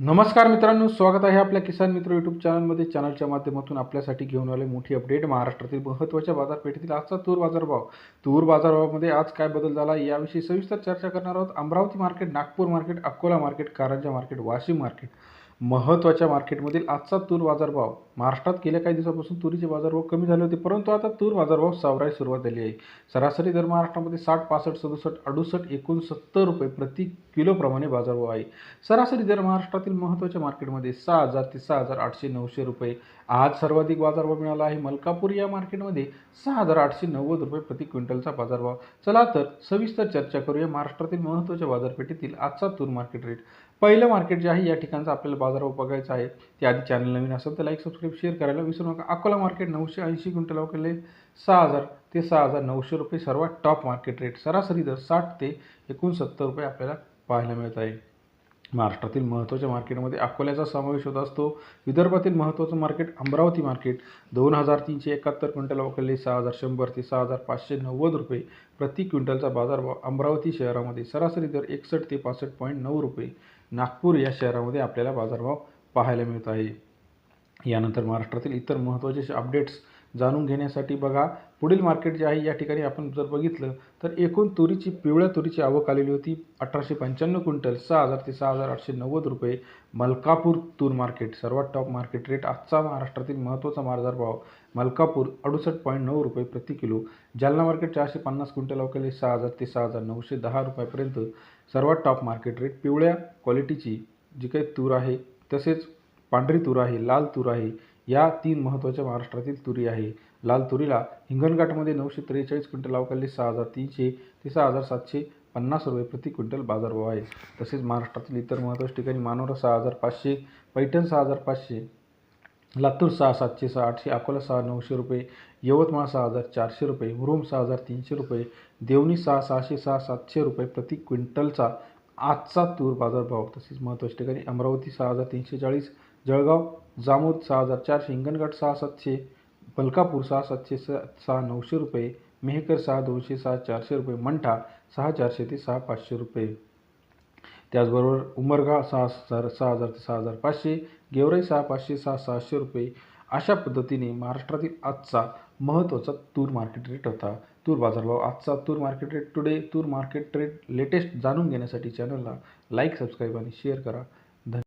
नमस्कार मित्रांनो स्वागत आहे आपल्या किसान मित्र यूट्यूब चॅनलमध्ये चॅनलच्या माध्यमातून आपल्यासाठी घेऊन आले मोठी अपडेट महाराष्ट्रातील महत्त्वाच्या बाजारपेठेतील आजचा तूर बाजारभाव. तूर बाजारभावामध्ये आज काय बदल झाला याविषयी सविस्तर चर्चा करणार आहोत. Amravati market Nagpur market Akola market Karanja market Washim market महत्त्वाच्या मार्केटमधील आजचा तूर बाजारभाव. महाराष्ट्रात गेल्या काही दिवसापासून तुरीचे बाजारभाव कमी झाले होते परंतु आता तूर बाजारभाव सावरायला सुरुवात झाली आहे. सरासरी दर महाराष्ट्रामध्ये साठ पासष्ट सदुसष्ट अडुसष्ट एकोणसत्तर रुपये प्रति किलोप्रमाणे बाजारभाव आहे. सरासरी दर महाराष्ट्रातील महत्त्वाच्या मार्केटमध्ये सहा हजार ते सहा हजार आठशे नऊशे रुपये. आज सर्वाधिक बाजारभाव मिळाला आहे मलकापूर या मार्केटमध्ये सहा हजार आठशे नव्वद रुपये प्रति क्विंटलचा बाजारभाव. चला तर सविस्तर चर्चा करूया महाराष्ट्रातील महत्त्वाच्या बाजारपेठेतील आजचा तूर मार्केट रेट. पहिलं मार्केट जे आहे या ठिकाणचा आपल्याला बाजारभाव बघायचा आहे. ते आधी चॅनल नवीन असेल तर लाईक सबस्क्राईब शेअर करायला विसरू नका. अकोला मार्केट नऊशे ऐंशी क्विंटल अवकेले सहा हजार ते सहा हजार नऊशे रुपये सर्वात टॉप मार्केट रेट सरासरी दर साठ ते एकोणसत्तर रुपये आपल्याला पाहायला मिळत आहे. महाराष्ट्रातील महत्त्वाच्या मार्केटमध्ये अकोल्याचा समावेश होत असतो. विदर्भातील महत्त्वाचं मार्केट अमरावती मार्केट. दोन हजार तीनशे एकाहत्तर क्विंटल अवकलले सहा हजार शंभर ते सहा हजार पाचशे नव्वद रुपये प्रति क्विंटलचा बाजारभाव अमरावती शहरामध्ये सरासरी दर एकसष्ट ते पासष्ट पॉईंट नऊ रुपये. नागपूर या शहरामध्ये आपल्याला बाजारभाव पाहायला मिळत आहे. यानंतर महाराष्ट्रातील इतर महत्त्वाचे अपडेट्स. जाणून घेण्यासाठी बघा. पुढील मार्केट जे आहे या ठिकाणी आपण जर बघितलं तर एकूण तुरीची पिवळ्या तुरीची आवक आलेली होती अठराशे पंच्याण्णव क्विंटल सहा हजार ते सहा हजार आठशे नव्वद रुपये. मलकापूर तूर मार्केट सर्वात टॉप मार्केट रेट आजचा महाराष्ट्रातील महत्त्वाचा बाजारभाव मलकापूर अडुसष्ट पॉईंट नऊ रुपये प्रति किलो. जालना मार्केट चारशे पन्नास क्विंटल अवकेले सहा हजार ते सहा हजार नऊशे दहा रुपयापर्यंत. सर्वात टॉप मार्केट रेट पिवळ्या क्वालिटीची जी काही तूर आहे तसेच पांढरी तूर आहे लाल तूर आहे या तीन महत्त्वाच्या महाराष्ट्रातील तुरी आहे. लाल तुरीला हिंगणघाटमध्ये नऊशे त्रेचाळीस क्विंटल अवकाली सहा हजार तीनशे ते सहा हजार सातशे पन्नास रुपये प्रति क्विंटल बाजारभाव आहे. तसेच महाराष्ट्रातील इतर महत्त्वाच्या ठिकाणी मानोरा सहा हजार पाचशे पैठण सहा हजार पाचशे लातूर सहा सातशे सहा आठशे अकोला सहा नऊशे रुपये यवतमाळ सहा हजार चारशे रुपये मुरुम सहा हजार तीनशे रुपये देवणी सहा सहाशे सहा सातशे रुपये प्रति क्विंटलचा आजचा तूर बाजारभाव तसेच महत्त्वाच्या ठिकाणी अमरावती सहा हजार तीनशे चाळीस जळगाव जामोद सहा हजार चारशे हिंगणघाट सहा सातशे मलकापूर सहा सातशे स सहा नऊशे रुपये मेहकर सहा दोनशे सहा चारशे रुपये मंठा सहा चारशे ते सहा पाचशे रुपये त्याचबरोबर उमरगा सहा हजार सहा हजार ते सहा हजार पाचशे गेवराई सहा पाचशे सहा सहाशे रुपये अशा पद्धतीने महाराष्ट्रातील आजचा महत्त्वाचा तूर मार्केट रेट होता. तूर बाजारभाव आजचा तूर मार्केट रेट टुडे तूर मार्केट रेट लेटेस्ट जाणून घेण्यासाठी चॅनलला लाईक सबस्क्राईब आणि शेअर करा.